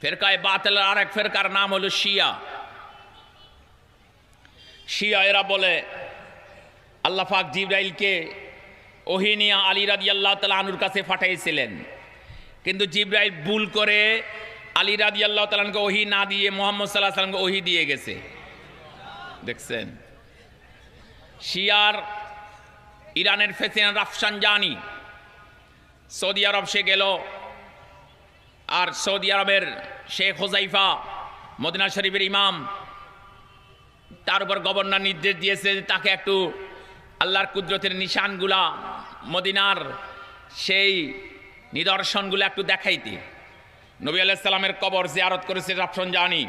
ফেরকায় বাতেলের আর এক ফেরকার নাম হলো শিয়া। শিয়া এরা বলে, আল্লাহ পাক জিব্রাইলকে ওহিনিয়া আলী রাদি আল্লাহ তালা আনুর কাছে পাঠাইছিলেন। কিন্তু জিব্রাইল ভুল করে আলী রাদি আল্লাহ তালানকে ওহি না দিয়ে মোহাম্মদ সাল্লাহ সাল্লামকে ওহি দিয়ে গেছে। দেখছেন? শিয়ার ইরানের ফেসিনা রাফসান জানি সৌদি আরব সে গেল আর সৌদি আরবের শেখ হোজাইফা, মদিনা শরীফের ইমাম, তার উপর গভর্নর নির্দেশ দিয়েছে তাকে একটু আল্লাহর কুদরতের নিশানগুলা, মদিনার সেই নিদর্শনগুলো একটু দেখাইতে। নবী আলাইসাল্লামের কবর জিয়ারত করেছে রাফসন জানি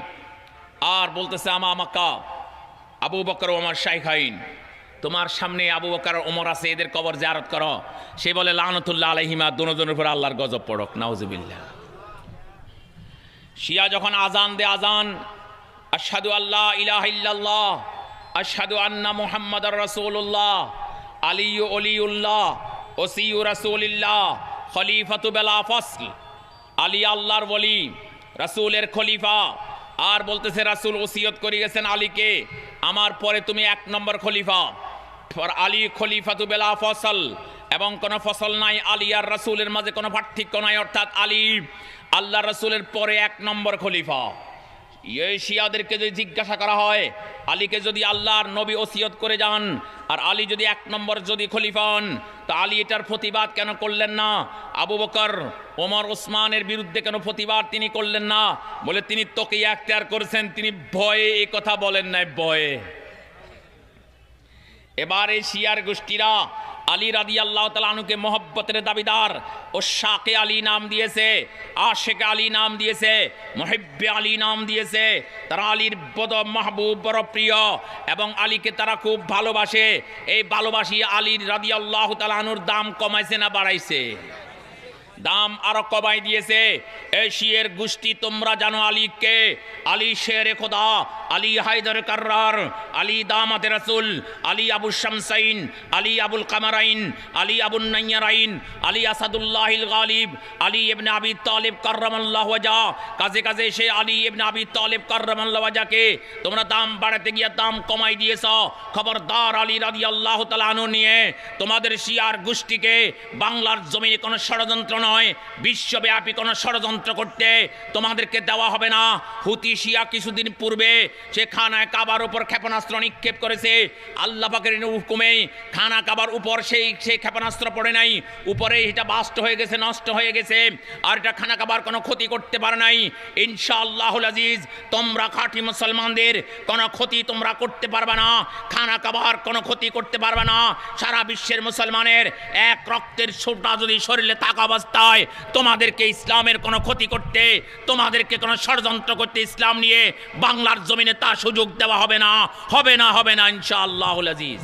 আর বলতেছে, আমা আমাকা আবু বকর ওমর শাইখাইন, তোমার সামনে আবু বকর ওমর আছে, এদের কবর জিয়ারত করো। সে বলে, লানতুল্লাহ আলহিমা দুজনের উপর আল্লাহর গজব পড়ক, নাউজুবিল্লাহ। শিয়া যখন আজান দে আজান আশহাদু আল্লাহ ইলাহা ইল্লাল্লাহ, আশহাদু আন্না মুহাম্মাদার রাসূলুল্লাহ, আলিয়ু অলিউল্লাহ ওসিয়ু রাসূলিল্লাহ, খলিফাতু বেলা ফসল, আলী আল্লাহর বলি রাসূলের খলিফা। আর বলতেছে, রাসূল ওসিয়ত করে গেছেন আলীকে, আমার পরে তুমি এক নম্বর খলিফা। আলী খলিফাতু বেলা ফসল এবং কোনো ফসল নাই, আলী আর রাসূলের মাঝে কোনো পার্থক্য নাই, অর্থাৎ আলী আল্লাহ রাসূলের পরে এক নম্বর খলিফা। শিয়াদেরকে যদি জিজ্ঞাসা করা হয়, আলীকে যদি আল্লাহর নবী ওসিয়ত করে যান, আর আলী যদি এক নম্বর যদি খলিফা হন, তা আলী এটার প্রতিবাদ কেন করলেন না? আবু বকর, ওমর, ওসমানের বিরুদ্ধে কেন প্রতিবাদ তিনি করলেন না? বলে তিনি তোকে এখতিয়ার করেছেন, তিনি ভয়ে এ কথা বলেন নাই, ভয়ে। এবার এই শিয়ার গোষ্ঠীরা আলী রাদি আল্লাহ তালুকে মোহব্বতের দাবিদার। ও শাকে আলী নাম দিয়েছে, আশেক আলী নাম দিয়েছে, মহিব্বে আলী নাম দিয়েছে। তারা আলীর বদ মাহবুব বড় প্রিয় এবং আলীকে তারা খুব ভালোবাসে। এই ভালোবাসি আলীর রাদি আল্লাহ তালানুর দাম কমাইছে না বাড়াইছে। দাম আরও কমাই দিয়েছে। এশিয়ের গোষ্ঠী তোমরা জানো আলীকে। আলী শের খোদা, আলী হায়দার কার্রার, আলী দামাত রাসুল, আলী আবু শামসাইন, আলী আবুল কামারাইন, আলী আবুল নাইয়ারাইন, আলী আসাদুল্লাহিল গালিব, আলী ইবনে আবি তালিব কার্রামাল্লাহ ওয়াজা। কাজে কাজে সে আলী ইবনে আবি তালিব কার্রামাল্লাহ ওয়াজাকে তোমরা দাম বাড়াতে গিয়ে দাম কমাই দিয়েছ। খবরদার আলী রাদি আল্লাহ তালানু নিয়ে তোমাদের শিয়ার গোষ্ঠীকে বাংলার জমিনে কোনো ষড়যন্ত্র নয়, বিশ্বব্যাপী কোনো ষড়যন্ত্র করতে তোমাদেরকে দেওয়া হবে না। হুতি শিয়া কিছুদিন পূর্বে সে খানায় কাবার উপর ক্ষেপণাস্ত্র নিক্ষেপ করেছে। আল্লাহ পাকের হুকুমে খানা কাবার উপর সেই সেই ক্ষেপণাস্ত্র পড়ে নাই। উপরে এটা বাস্ট হয়ে গেছে, নষ্ট হয়ে গেছে। আর এটা খানা কাবার কোনো ক্ষতি করতে পারে নাই। ইনশাআল্লাহ আজিজ, তোমরা খাঁটি মুসলমানদের কোনো ক্ষতি তোমরা করতে পারবে না। খানা কাবার কোনো ক্ষতি করতে পারবে না। সারা বিশ্বের মুসলমানের এক রক্তের ছোটা যদি শরীরে থাকা অবস্থায় তোমাদেরকে ইসলামের কোনো ক্ষতি করতে, তোমাদেরকে কোনো ষড়যন্ত্র করতে ইসলাম নিয়ে বাংলার জমিনে তা সুযোগ দেওয়া হবে না হবে না হবে না ইনশাআল্লাহ আজিজ।